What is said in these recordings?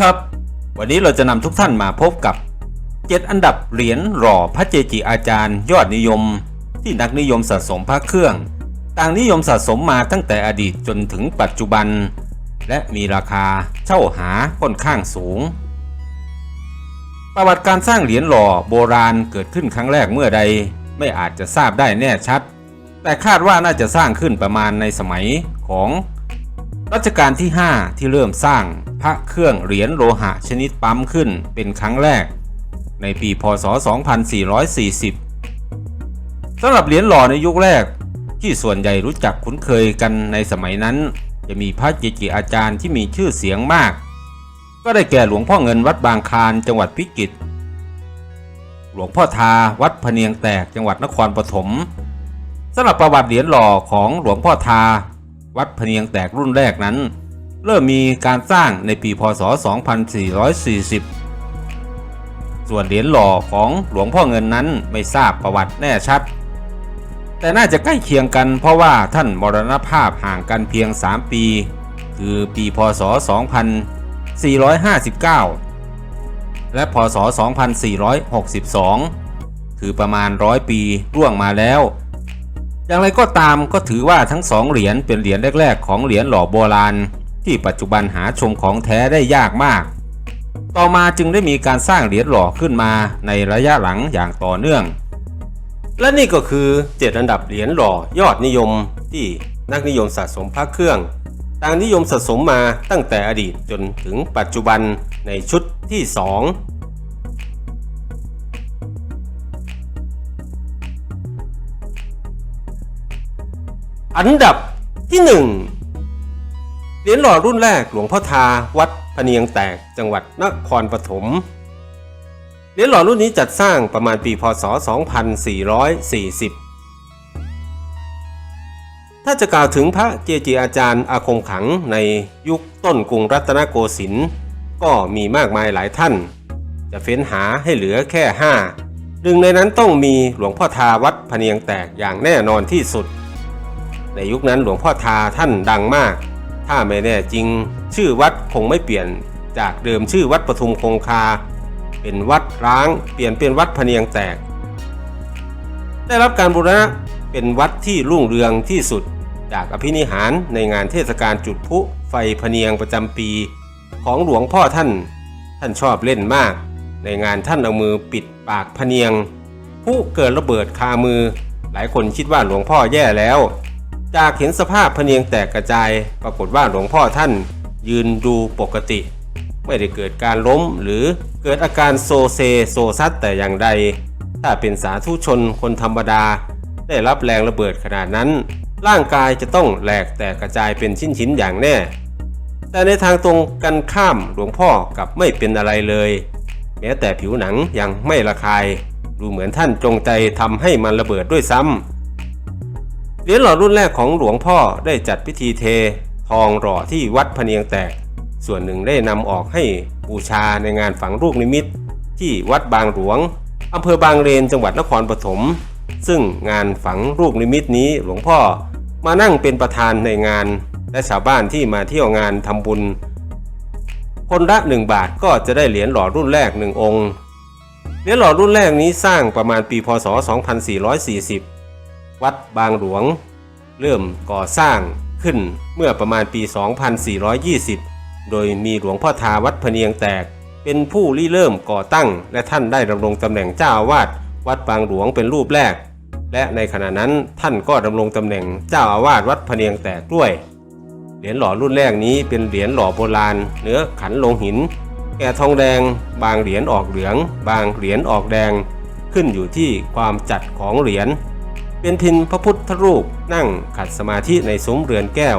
ครับ วันนี้เราจะนำทุกท่านมาพบกับ 7 อันดับเหรียญหล่อพระเจจิอาจารย์ ยอดนิยม ที่นักนิยมสะสมพระเครื่อง ต่างนิยมสะสมมาตั้งแต่อดีตจนถึงปัจจุบัน และมีราคาเช่าหาค่อนข้างสูง ประวัติการสร้างเหรียญหล่อโบราณเกิดขึ้นครั้งแรกเมื่อใดไม่อาจจะทราบได้แน่ชัด แต่คาดว่าน่าจะสร้างขึ้นประมาณในสมัยของ รัชกาลที่ 5 ที่เริ่มสร้างพระเครื่องเหรียญโลหะชนิดปั๊มขึ้นเป็นครั้งแรก ในปีพศ 2440 สำหรับเหรียญหล่อในยุคแรก ที่ส่วนใหญ่รู้จักคุ้นเคยกันในสมัยนั้น จะมีพระเจจิอาจารย์ที่มีชื่อเสียงมาก ก็ได้แก่หลวงพ่อเงินวัดบางคลานจังหวัดพิจิตรหลวงพ่อทาวัดพะเนียงแตกจังหวัดนครปฐมสำหรับประวัติเหรียญหล่อของหลวงพ่อทา วัดพเนียงแตกรุ่นแรกนั้น เริ่มมีการสร้างในปีพศ 2440 ส่วนเหรียญหล่อของหลวงพ่อเงินนั้นไม่ทราบประวัติแน่ชัด แต่น่าจะใกล้เคียงกันเพราะว่าท่านมรณภาพห่างกันเพียง 3 ปี คือปีพศ 2459 และพศ 2462 คือประมาณร้อยปีล่วงมาแล้ว อย่างไรก็ตามก็ถือว่าทั้งสองเหรียญเป็นเหรียญแรก ๆ ของเหรียญหล่อโบราณ ที่ปัจจุบันหาชมของแท้ได้ยากมาก ต่อมาจึงได้มีการสร้างเหรียญหล่อขึ้นมาในระยะหลังอย่างต่อเนื่อง และนี่ก็คือ 7 อันดับเหรียญหล่อยอดนิยมที่นักนิยมสะสมพระเครื่องต่างนิยมสะสมมาตั้งแต่อดีตจนถึงปัจจุบันในชุดที่ 2 อันดับที่1เหรียญหล่อรุ่นแรกหลวงพ่อทาวัดพเนียงแตกจังหวัดนครปฐมเหรียญหล่อรุ่นนี้จัดสร้างประมาณปีพศ 2440 ถ้าจะกล่าวถึงพระเจจีอาจารย์อาคมขังในยุคต้นกรุงรัตนโกสินทร์ก็มีมากมายหลายท่าน จะเฟ้นหาให้เหลือแค่ห้าหนึ่งในนั้นต้องมีหลวงพ่อทาวัดพเนียงแตกอย่างแน่นอนที่สุด ในยุคนั้นหลวงพ่อทาท่านดังมาก ถ้าไม่แน่จริง ชื่อวัดคงไม่เปลี่ยนจากเดิมชื่อวัดปทุมคงคา เป็นวัดร้างเปลี่ยนเป็นวัดพะเนียงแตก ได้รับการบูรณะเป็นวัดที่รุ่งเรืองที่สุดจากอภินิหารในงานเทศกาลจุดพลุไฟพะเนียงประจำปี ของหลวงพ่อท่าน ท่านชอบเล่นมาก ในงานท่านเอามือปิดปากพะเนียงผู้เกิดระเบิดคามือ หลายคนคิดว่าหลวงพ่อแย่แล้ว จากเห็นสภาพพเนียงแตกกระจาย ปรากฏว่าหลวงพ่อท่านยืนดูปกติ ไม่ได้เกิดการล้มหรือเกิดอาการโซเซโซซัดแต่อย่างใด ถ้าเป็นสาธุชนคนธรรมดา ได้รับแรงระเบิดขนาดนั้น ร่างกายจะต้องแหลกแตกกระจายเป็นชิ้นๆอย่างแน่ แต่ในทางตรงกันข้ามหลวงพ่อกับไม่เป็นอะไรเลย แม้แต่ผิวหนังยังไม่ระคาย ดูเหมือนท่านจงใจทำให้มันระเบิดด้วยซ้ำ เหรียญหล่อรุ่นแรกของหลวงพ่อได้จัดพิธีเท ทองหล่อที่วัดพะเนียงแตก ส่วนหนึ่งได้นำออกให้บูชาในงานฝังลูกนิมิต ที่วัดบางหลวงอำเภอบางเลนจังหวัดนครปฐมซึ่งงานฝังลูกนิมิตนี้หลวงพ่อมานั่งเป็นประธานในงาน และชาวบ้านที่มาเที่ยวงานทำบุญ คนละหนึ่งบาทก็จะได้เหรียญหล่อรุ่นแรกหนึ่งองค์เหรียญหล่อรุ่นแรกนี้สร้างประมาณปีพศ 2440 วัดบางหลวง เริ่มก่อสร้างขึ้นเมื่อประมาณปี 2420 โดยมีหลวงพ่อทาวัดพเนียงแตก เป็นผู้ริเริ่มก่อตั้ง และท่านได้ดำรงตำแหน่งเจ้าอาวาสวัดบางหลวงเป็นรูปแรก และในขณะนั้นท่านก็ดำรงตำแหน่งเจ้าอาวาสวัดพเนียงแตกด้วย เหรียญหล่อรุ่นแรกนี้เป็นเหรียญหล่อโบราณเนื้อขันลงหินแก่ทองแดง บางเหรียญออกเหลือง บางเหรียญออกแดง ขึ้นอยู่ที่ความจัดของเหรียญ เป็นพินพระพุทธรูปนั่งขัดสมาธิในซุ้มเรือนแก้ว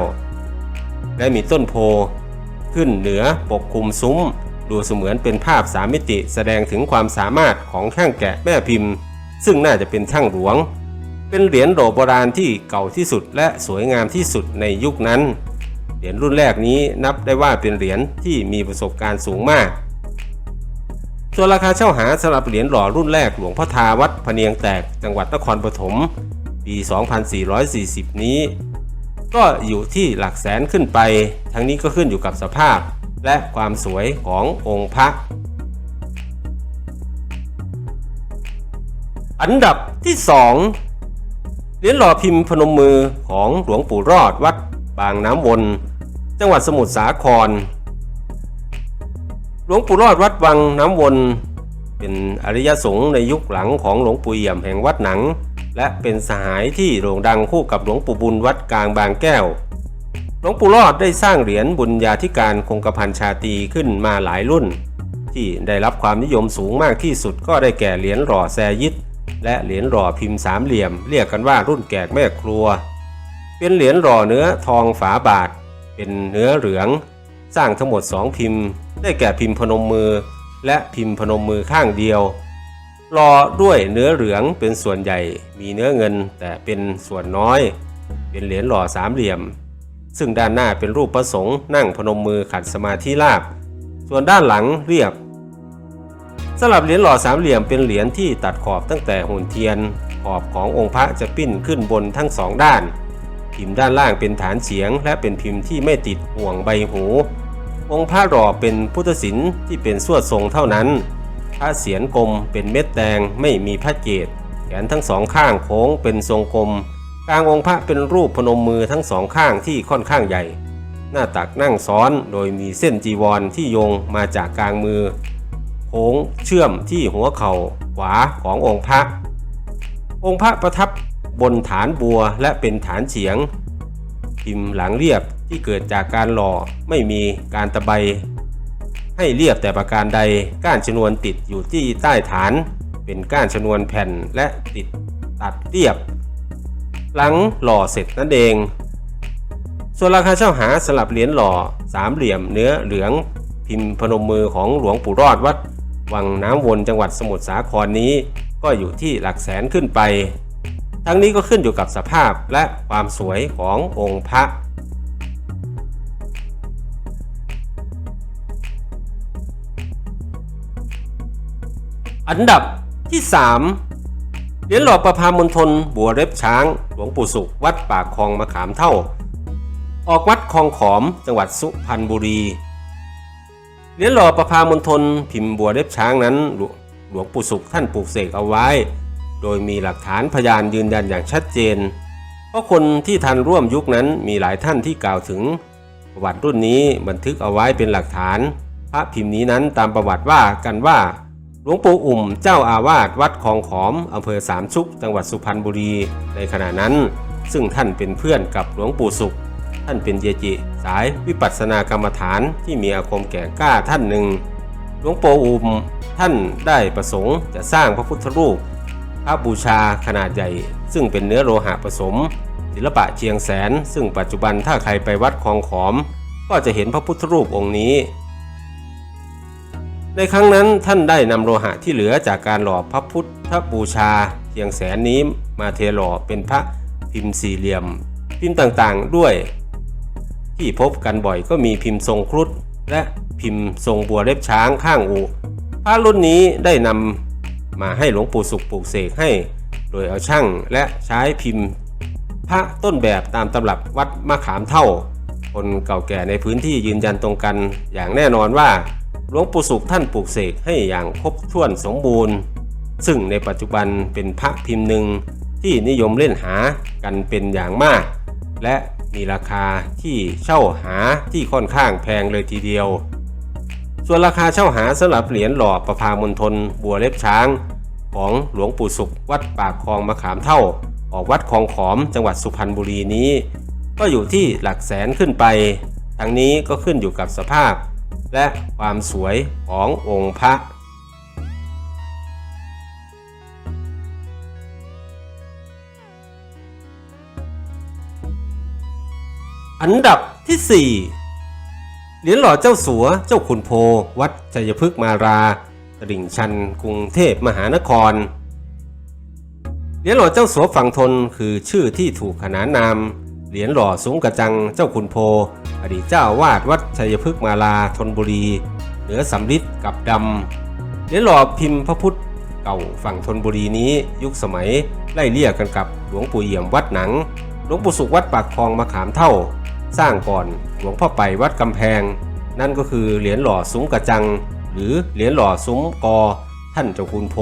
และมีต้นโพ ขึ้นเหนือปกคลุมซุ้ม ดูเสมือนเป็นภาพสามมิติแสดงถึงความสามารถของช่างแกะแม่พิมพ์ ซึ่งน่าจะเป็นช่างหลวง เป็นเหรียญโหลโบราณที่เก่าที่สุดและสวยงามที่สุดในยุคนั้น เหรียญรุ่นแรกนี้นับได้ว่าเป็นเหรียญที่มีประสบการณ์สูงมาก ส่วนราคาเช่าหาสำหรับเหรียญหล่อรุ่นแรกหลวงพ่อทาวัดพเนียงแตกจังหวัดนครปฐมปี 2440 นี้ ก็อยู่ที่หลักแสนขึ้นไป ทั้งนี้ก็ขึ้นอยู่กับสภาพและความสวยขององค์พระ อันดับที่ 2เหรียญหล่อพิมพ์พนมมือของหลวงปู่รอดวัดบางน้ำวน จังหวัดสมุทรสาคร หลวงปู่รอดวัดวังน้ำวน เป็นอริยสงฆ์ในยุคหลังของหลวงปู่เอี่ยมแห่งวัดหนัง และเป็นสหายที่โด่งดังคู่กับหลวงปู่บุญวัดกลางบางแก้ว หลวงปู่รอดได้สร้างเหรียญบุญญาธิการคงกระพันชาตรีขึ้นมาหลายรุ่น ที่ได้รับความนิยมสูงมากที่สุดก็ได้แก่เหรียญหล่อแซยิดและเหรียญหล่อพิมพ์สามเหลี่ยม เรียกกันว่ารุ่นแกกแม่ครัว เป็นเหรียญหล่อเนื้อทองฝาบาท เป็นเนื้อเหลือง สร้างทั้งหมด2พิมพ์ ได้แก่พิมพ์พนมมือ และพิมพ์พนมมือข้างเดียวหล่อด้วยเนื้อเหลืองเป็นส่วนใหญ่ มีเนื้อเงินแต่เป็นส่วนน้อย เป็นเหรียญหล่อสามเหลี่ยม ซึ่งด้านหน้าเป็นรูปพระสงฆ์นั่งพนมมือขัดสมาธิราบ ส่วนด้านหลังเรียบสำหรับเหรียญหล่อสามเหลี่ยมเป็นเหรียญที่ตัดขอบตั้งแต่หุ่นเทียน ขอบขององค์พระจะปิ้นขึ้นบนทั้งสองด้าน พิมพ์ด้านล่างเป็นฐานเฉียง และเป็นพิมพ์ที่ไม่ติดห่วงใบหู องค์พระหล่อเป็นพุทธศิลป์ที่เป็นสวดทรงเท่านั้น พระเศียรกลมเป็นเม็ดแดงไม่มีพระเกศแขนทั้งสองข้างโค้งเป็นทรงกลม กลางองค์พระเป็นรูปพนมมือทั้งสองข้างที่ค่อนข้างใหญ่ หน้าตักนั่งซ้อนโดยมีเส้นจีวรที่โยงมาจากกลางมือ โค้งเชื่อมที่หัวเข่าขวาขององค์พระ องค์พระประทับบนฐานบัวและเป็นฐานเฉียง พิมพ์หลังเรียบ ที่เกิดจากการหล่อไม่มีการตะไบ ให้เรียบแต่ประการใดก้านชนวนติดอยู่ที่ใต้ฐาน เป็นก้านชนวนแผ่นและติดตัดเรียบ หลังหล่อเสร็จนั่นเอง ส่วนราคาเช่าหาสลับเหรียญหล่อสามเหลี่ยมเนื้อเหลืองพิมพ์พนมมือของหลวงปู่รอดวัดวังน้ำวนจังหวัดสมุทรสาครนี้ก็อยู่ที่หลักแสนขึ้นไป ทั้งนี้ก็ขึ้นอยู่กับสภาพและความสวยขององค์พระ อันดับที่ 3เหรียญหล่อประพามณฑลบัวเร็บช้าง หลวงปู่สุข วัดปากคลองมะขามเท่า ออกวัดคลองขอมจังหวัดสุพรรณบุรีเหรียญหล่อประพามณฑลพิมพ์บัวเล็บช้างนั้นหลวหลวงปู่สุขท่านปลูกเสกเอาไว้ โดยมีหลักฐานพยานยืนยันอย่างชัดเจน เพราะคนที่ทันร่วมยุคนั้นมีหลายท่านที่กล่าวถึง ประวัติรุ่นนี้บันทึกเอาไว้เป็นหลักฐาน พระพิมพ์นี้นั้นตามประวัติว่ากันว่า หลวงปู่อุ่มเจ้าอาวาสวัดคลองขอมอำเภอสามชุก จังหวัดสุพรรณบุรี ในขณะนั้น ซึ่งท่านเป็นเพื่อนกับหลวงปู่สุข ท่านเป็นเยจิ สายวิปัสสนากรรมฐานที่มีอาคมแก่กล้าท่านหนึ่ง หลวงปู่อุ่มท่านได้ประสงค์จะสร้างพระพุทธรูป พระบูชาขนาดใหญ่ ซึ่งเป็นเนื้อโลหะผสม ศิลปะเชียงแสน ซึ่งปัจจุบันถ้าใครไปวัดคลองขอม ก็จะเห็นพระพุทธรูปองค์นี้ ในครั้งนั้นท่านได้นำโลหะที่เหลือจากการหล่อพระพุทธบูชาเชียงแสนนี้มาเทหล่อเป็นพระพิมพ์สี่เหลี่ยม พิมพ์ต่างๆด้วย ที่พบกันบ่อยก็มีพิมพ์ทรงครุฑและพิมพ์ทรงบัวเล็บช้างข้างอูพระรุ่นนี้ได้นำมาให้หลวงปู่สุขปลูกเสกให้ โดยเอาช่างและใช้พิมพ์ พระต้นแบบตามตำรับวัดมะขามเท่า คนเก่าแก่ในพื้นที่ยืนยันตรงกันอย่างแน่นอนว่า หลวงปู่สุขท่านปลูกเสกให้อย่างครบถ้วนสมบูรณ์ ซึ่งในปัจจุบันเป็นพระพิมพ์หนึ่งที่นิยมเล่นหากันเป็นอย่างมาก และมีราคาที่เช่าหาที่ค่อนข้างแพงเลยทีเดียว ส่วนราคาเช่าหาสำหรับเหรียญหล่อประพามณฑลบัวเล็บช้าง ของหลวงปู่สุขวัดปากคลองมะขามเท่า ออกวัดคลองขอมจังหวัดสุพรรณบุรีนี้ ก็อยู่ที่หลักแสนขึ้นไป ทั้งนี้ก็ขึ้นอยู่กับสภาพ และความสวยขององค์พระอันดับที่ 4 เหรียญหล่อเจ้าสัวเจ้าขุนโพ วัดชัยพฤกษ์มาราตลิ่งชัน กรุงเทพมหานคร เหรียญหล่อเจ้าสัวฝั่งทนคือชื่อที่ถูกขนานนาม เหรียญหล่อสูงกระจังเจ้าขุนโพ อดีตเจ้าวาดวัดชัยพฤกษ์มาลาธนบุรี เหนือสำริดกับดำเหรียญหล่อพิมพ์พระพุทธเก่าฝั่งธนบุรีนี้ยุคสมัยไล่เลี่ยกันกับหลวงปู่เอี่ยมวัดหนัง หลวงปู่สุขวัดปากคลองมะขามเท่า สร้างก่อนหลวงพ่อไปวัดกำแพง นั่นก็คือเหรียญหล่อซุ้มกระจัง หรือเหรียญหล่อซุ้มกอ ท่านเจ้าคุณโพ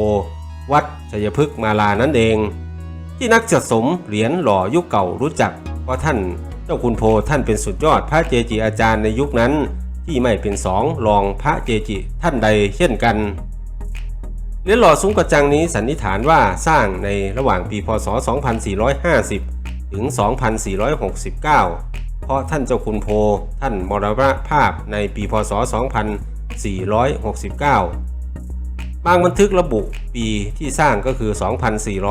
วัดชัยพฤกษ์มาลานั่นเอง ที่นักสะสมเหรียญหล่อยุคเก่ารู้จัก ว่าะท่านเจ้าคุณโพท่านเป็นสุดยอดพระเจจิอาจารย์ในยุคนั้น ที่ไม่เป็นสองรองพระเจจิท่านใดเช่นกันเหรียญหล่อซุ้มกระจังนี้สันนิษฐานว่าสร้างในระหว่างปีพศ 2450 ถึง 2469 เพราะท่านเจ้าคุณโพท่านมรณภาพในปีพศ 2469 บางบันทึกระบุปีที่สร้างก็คือ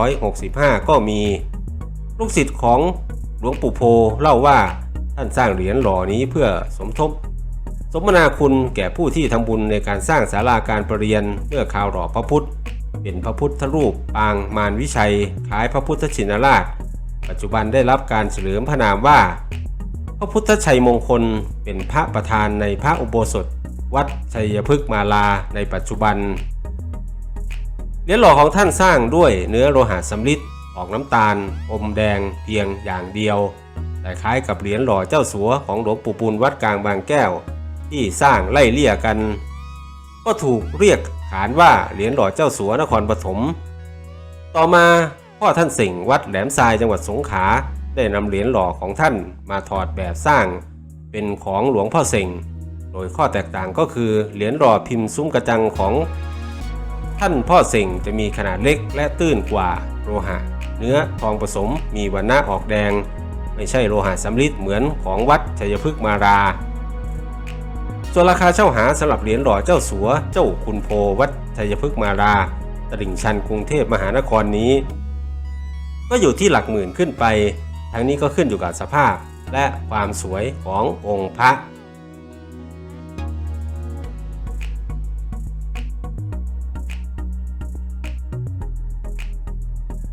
2465 ก็มี ลูกศิษย์ของ หลวงปู่โพเล่าว่าท่านสร้างเหรียญหล่อนี้เพื่อสมทบ สมนาคุณแก่ผู้ที่ทำบุญในการสร้างศาลาการประเรียนเมื่อคราวหล่อพระพุทธ เป็นพระพุทธรูปปางมารวิชัยคล้ายพระพุทธชินราช ปัจจุบันได้รับการเฉลิมพระนามว่า พระพุทธชัยมงคลเป็นพระประธานในพระอุโบสถ วัดชัยพฤกษ์มาลาในปัจจุบันเหรียญหล่อของท่านสร้างด้วยเนื้อโลหะสำริด ออกน้ำตาล อมแดงเพียงอย่างเดียว แต่คล้ายกับเหรียญหล่อเจ้าสัวของหลวงปู่ปูลวัดกลางบางแก้ว ที่สร้างไล่เลี่ยกัน ก็ถูกเรียกขานว่าเหรียญหล่อเจ้าสัวนครปฐม ต่อมาพ่อท่านสิงห์วัดแหลมทรายจังหวัดสงขลาได้นำเหรียญหล่อของท่านมาถอดแบบสร้าง เป็นของหลวงพ่อสิงห์โดยข้อแตกต่างก็คือเหรียญหล่อพิมพ์ซุ้มกระจังของท่านพ่อสิงห์จะมีขนาดเล็กและตื้นกว่าโลหะ เนื้อทองผสมมีวรรณะออกแดง ไม่ใช่โลหะสำริดเหมือนของวัดชัยพฤกษ์มาราส่วนราคาเช่าหาสำหรับเหรียญหล่อเจ้าสัวเจ้าคุณโพวัดชัยพฤกษ์มาราตลิ่งชันกรุงเทพมหานครนี้ ก็อยู่ที่หลักหมื่นขึ้นไป ทั้งนี้ก็ขึ้นอยู่กับสภาพและความสวยขององค์พระ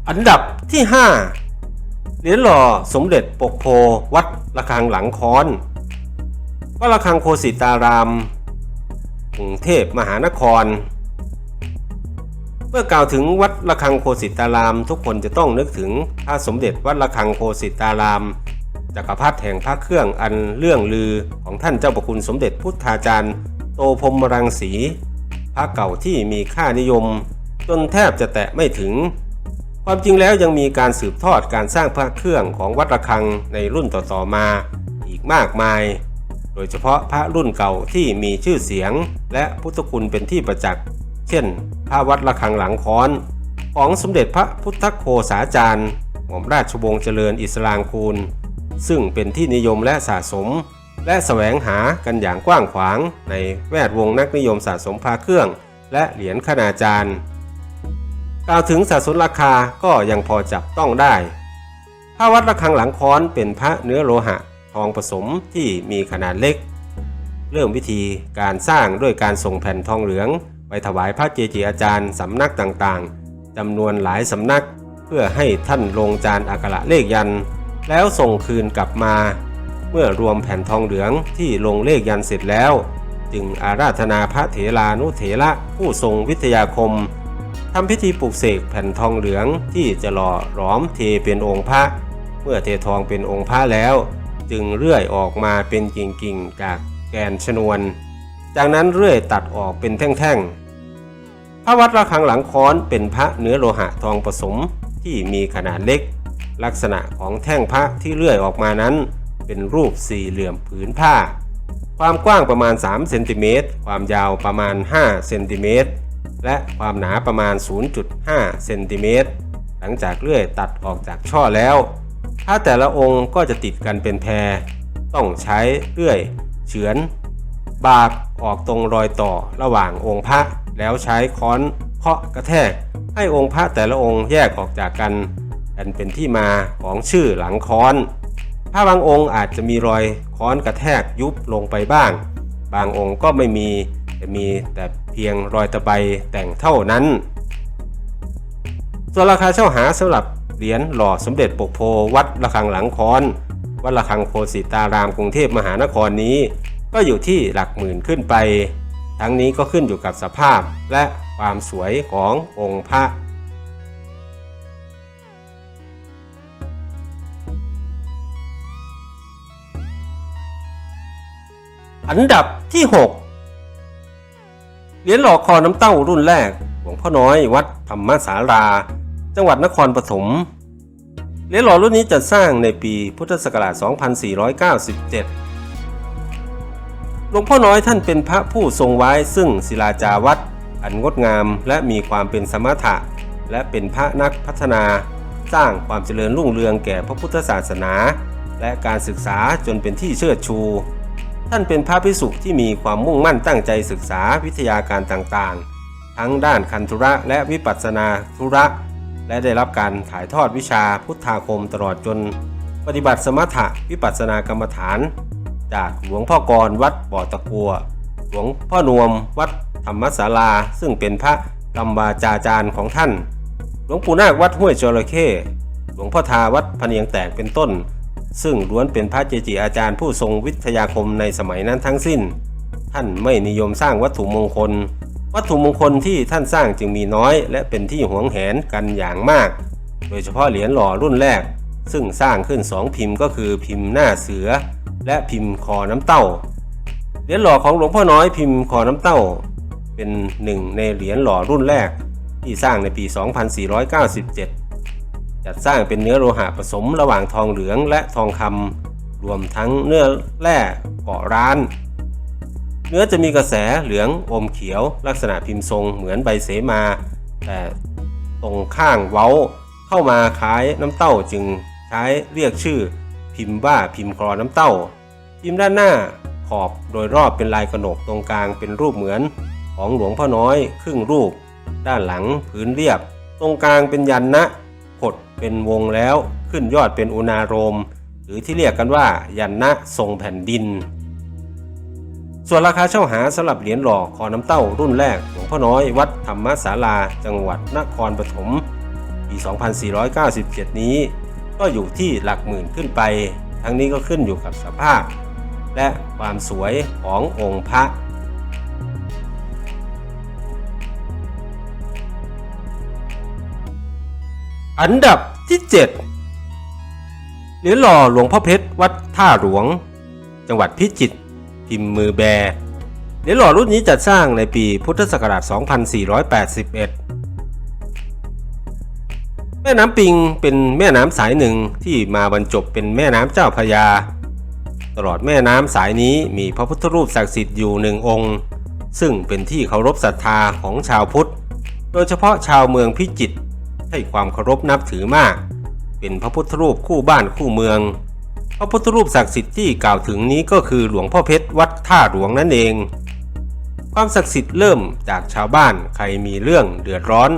อันดับที่ 5 เหรียญหล่อสมเด็จปกโพวัดระฆังหลังคอน วัดระฆังโคสิตารามกรุงเทพมหานคร เมื่อกล่าวถึงวัดระฆังโคสิตาราม ทุกคนจะต้องนึกถึงพระสมเด็จวัดระฆังโคสิตารามจักรพรรดิแห่งพระเครื่องอันเรื่องลือของท่านเจ้าประคุณสมเด็จพุทธาจารย์ โตพรมรังสีพระเก่าที่มีค่านิยม จนแทบจะแตะไม่ถึง ความจริงแล้วยังมีการสืบทอดการสร้างพระเครื่องของวัดระฆังในรุ่นต่อๆมาอีกมากมาย โดยเฉพาะพระรุ่นเก่าที่มีชื่อเสียง และพุทธคุณเป็นที่ประจักษ์ เช่น พระวัดระฆังหลังค้อน ของสมเด็จพระพุทธโฆษาจารย์ หม่อมราชวงศ์เจริญอิสลางคูล ซึ่งเป็นที่นิยมและสะสม และแสวงหากันอย่างกว้างขวางในแวดวงนักนิยมสะสมพระเครื่อง และเหรียญคณาจารย์ กล่าวถึงสะสมราคาก็ยังพอจับต้องได้พระวัดระฆังหลังค้อนเป็นพระเนื้อโลหะทองผสมที่มีขนาดเล็ก เริ่มวิธีการสร้างด้วยการส่งแผ่นทองเหลือง ไปถวายพระเจจิอาจารย์สำนักต่างๆจำนวนหลายสำนัก เพื่อให้ท่านลงจานอักขระเลขยัน แล้วส่งคืนกลับมา เมื่อรวมแผ่นทองเหลืองที่ลงเลขยันเสร็จแล้ว จึงอาราธนาพระเถรานุเถระผู้ทรงวิทยาคม ทำพิธีปลุกเสกแผ่นทองเหลืองที่จะหล่อหลอมเทเป็นองค์พระ เมื่อเททองเป็นองค์พระแล้ว จึงเลื่อยออกมาเป็นกิ่งๆจากแกนชนวน จากนั้นเลื่อยตัดออกเป็นแท่งๆ พระวัดระฆังหลังค้อนเป็นพระเนื้อโลหะทองผสมที่มีขนาดเล็ก ลักษณะของแท่งพระที่เลื่อยออกมานั้น เป็นรูปสี่เหลี่ยมผืนผ้า ความกว้างประมาณ3เซนติเมตรความยาวประมาณ5เซนติเมตร และความหนาประมาณ 0.5 เซนติเมตร หลังจากเลื่อยตัดออกจากช่อแล้วผ้าแต่ละองค์ก็จะติดกันเป็นแพร ต้องใช้เลื่อย เฉือน บากออกตรงรอยต่อระหว่างองค์พระ แล้วใช้ค้อนเคาะกระแทก ให้องค์พระแต่ละองค์แยกออกจากกัน อันเป็นที่มาของชื่อหลังค้อนผ้าบางองค์อาจจะมีรอยค้อนกระแทกยุบลงไปบ้าง บางองค์ก็ไม่มีแต่มีแต่ เพียงรอยตะไบแต่งเท่านั้นส่วนราคาเช่าหาสำหรับเหรียญหล่อสมเด็จปกโพวัดระฆังหลังคอน วัดระฆังโคสิตารามกรุงเทพมหานครนี้ ก็อยู่ที่หลักหมื่นขึ้นไป ทั้งนี้ก็ขึ้นอยู่กับสภาพและความสวยขององค์พระอันดับที่ 6 เหรียญหล่อคอน้ำเต้ารุ่นแรกหลวงพ่อน้อยวัดธรรมศาลาจังหวัดนครปฐมเหรียญหล่อรุ่นนี้จัดสร้างในปีพุทธศักราช 2497 หลวงพ่อน้อยท่านเป็นพระผู้ทรงไว้ซึ่งศิลาจาวัดอันงดงามและมีความเป็นสมถะ และเป็นพระนักพัฒนา สร้างความเจริญรุ่งเรืองแก่พระพุทธศาสนา และการศึกษาจนเป็นที่เชิดชู ท่านเป็นพระภิกษุที่มีความมุ่งมั่นตั้งใจศึกษาวิทยาการต่างๆ ทั้งด้านคันธุระและวิปัสสนาธุระ และได้รับการถ่ายทอดวิชาพุทธาคมตลอดจน ปฏิบัติสมถะวิปัสสนากรรมฐาน จากหลวงพ่อกรวัดบ่อตะกัว หลวงพ่อนวมวัดธรรมศาลา ซึ่งเป็นพระกรรมวาจาจารย์ของท่าน หลวงปู่นาควัดห้วยจระเข้หลวงพ่อทาวัดพเนียงแตกเป็นต้น ซึ่งล้วนเป็นพระเจจิอาจารย์ผู้ทรงวิทยาคมในสมัยนั้นทั้งสิ้น ท่านไม่นิยมสร้างวัตถุมงคล วัตถุมงคลที่ท่านสร้างจึงมีน้อย และเป็นที่หวงแหนกันอย่างมาก โดยเฉพาะเหรียญหล่อรุ่นแรก ซึ่งสร้างขึ้นสองพิมพ์ก็คือพิมพ์หน้าเสือ และพิมพ์คอน้ำเต้า เหรียญหล่อของหลวงพ่อน้อยพิมพ์คอน้ำเต้า เป็นหนึ่งในเหรียญหล่อรุ่นแรก ที่สร้างในปี 2497 จัดสร้างเป็นเนื้อโลหะผสมระหว่างทองเหลืองและทองคำรวมทั้งเนื้อแร่เกาะร้าน เนื้อจะมีกระแสเหลืองอมเขียว ลักษณะพิมพ์ทรงเหมือนใบเสมา แต่ตรงข้างเว้าเข้ามาคล้ายน้ำเต้าจึงใช้เรียกชื่อ พิมพ์ว่าพิมพ์คลอน้ำเต้า พิมพ์ด้านหน้าขอบโดยรอบเป็นลายกระหนกตรงกลางเป็นรูปเหมือน ของหลวงพ่อน้อยครึ่งรูป ด้านหลังพื้นเรียบ ตรงกลางเป็นยันนะ เป็นวงแล้วขึ้นยอดเป็นอุณาโรม หรือที่เรียกกันว่า ยันนะทรงแผ่นดิน ส่วนราคาเช่าหาสำหรับเหรียญหล่อคอน้ำเต้ารุ่นแรกหลวงพ่อน้อยวัดธรรมศาลา จังหวัดนครปฐมปี 2497 นี้ ก็อยู่ที่หลักหมื่นขึ้นไป ทั้งนี้ก็ขึ้นอยู่กับสภาพ และความสวยขององค์พระอันดับ ที่ 7 เหรียญหล่อหลวงพ่อเพชรวัดท่าหลวง จังหวัดพิจิตรพิมพ์มือแบเหรียญหล่อรุ่นนี้จัดสร้างในปีพุทธศักราช 2481 แม่น้ำปิงเป็นแม่น้ำสายหนึ่งที่มาบรรจบเป็นแม่น้ำเจ้าพยา ตลอดแม่น้ำสายนี้มีพระพุทธรูปศักดิ์สิทธิ์อยู่หนึ่งองค์ ซึ่งเป็นที่เคารพศรัทธาของชาวพุทธ โดยเฉพาะชาวเมืองพิจิตร ให้ความเคารพนับถือมาก เป็นพระพุทธรูปคู่บ้านคู่เมือง พระพุทธรูปศักดิ์สิทธิ์ที่กล่าวถึงนี้ก็คือหลวงพ่อเพชรวัดท่าหลวงนั่นเอง ความศักดิ์สิทธิ์เริ่มจากชาวบ้านใครมีเรื่องเดือดร้อน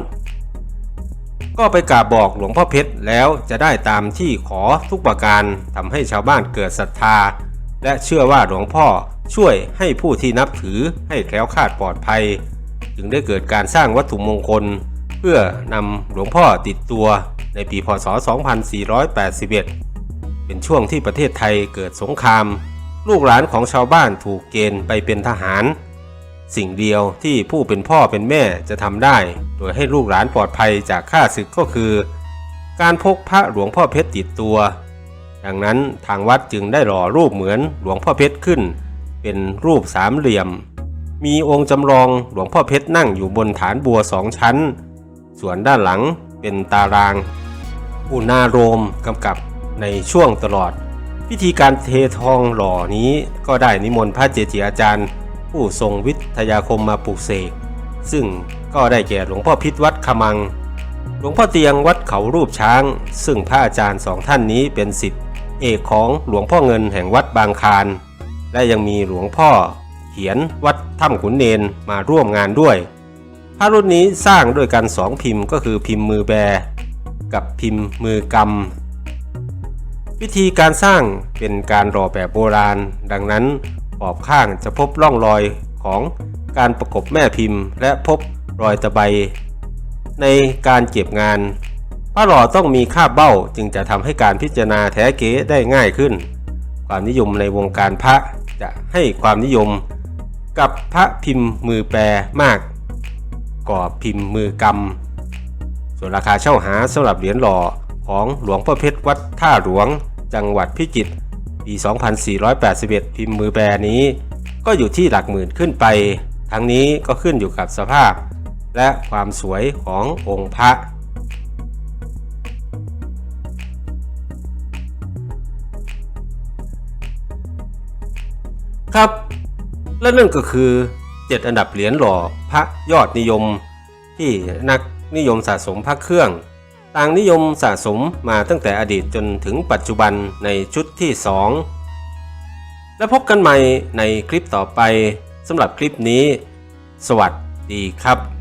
ก็ไปกราบบอกหลวงพ่อเพชรแล้วจะได้ตามที่ขอทุกประการทำให้ชาวบ้านเกิดศรัทธา และเชื่อว่าหลวงพ่อช่วยให้ผู้ที่นับถือให้แคล้วคลาดปลอดภัย จึงได้เกิดการสร้างวัตถุมงคล พื่อนำหลวงพ่อติดตัวในปีพศ 2481 เป็นช่วงที่ประเทศไทยเกิดสงคราม ลูกหลานของชาวบ้านถูกเกณฑ์ไปเป็นทหาร สิ่งเดียวที่ผู้เป็นพ่อเป็นแม่จะทำได้ โดยให้ลูกหลานปลอดภัยจากข้าศึกก็คือ การพกพระหลวงพ่อเพชรติดตัว ดังนั้นทางวัดจึงได้หล่อรูปเหมือนหลวงพ่อเพชรขึ้น เป็นรูปสามเหลี่ยมมีองค์จำลองหลวงพ่อเพชรนั่งอยู่บนฐานบัวสองชั้น ส่วนด้านหลังเป็นตาราง อุณาโรมกำกับในช่วงตลอด พิธีการเททองหล่อนี้ก็ได้นิมนต์พระเจจิอาจารย์ ผู้ทรงวิทยาคมมาปลูกเสก ซึ่งก็ได้แก่หลวงพ่อพิษวัดขมัง หลวงพ่อเตียงวัดเขารูปช้าง ซึ่งพระอาจารย์สองท่านนี้เป็นสิทธิเอกของหลวงพ่อเงินแห่งวัดบางคาร และยังมีหลวงพ่อเขียนวัดถ้ำขุนเนนมาร่วมงานด้วย พระรุ่นนี้สร้างด้วยกันสองพิมพ์ก็คือพิมพ์มือแบ กับพิมพ์มือกำ วิธีการสร้างเป็นการรอแบบโบราณ ดังนั้นขอบข้างจะพบร่องรอยของการประกบแม่พิมพ์ และพบรอยตะไบในการเก็บงานพระหล่อต้องมีคาบเบ้าจึงจะทำให้การพิจารณาแท้เก๋ได้ง่ายขึ้น ความนิยมในวงการพระจะให้ความนิยมกับพระพิมพ์มือแปรมาก กว่าพิมพ์มือกำส่วนราคาเช่าหาสำหรับเหรียญหล่อของหลวงพ่อเพชรวัดท่าหลวง จังหวัดพิจิตรปี 2481 พิมพ์มือแบรนี้ ก็อยู่ที่หลักหมื่นขึ้นไป ทั้งนี้ก็ขึ้นอยู่กับสภาพ และความสวยขององค์พระครับ และนั่นก็คือ 7 อันดับเหรียญหล่อพระยอดนิยม ที่นักนิยมสะสมพระเครื่อง ต่างนิยมสะสมมาตั้งแต่อดีตจนถึงปัจจุบันในชุดที่ 2 และพบกันใหม่ในคลิปต่อไปสำหรับคลิปนี้ สวัสดีครับ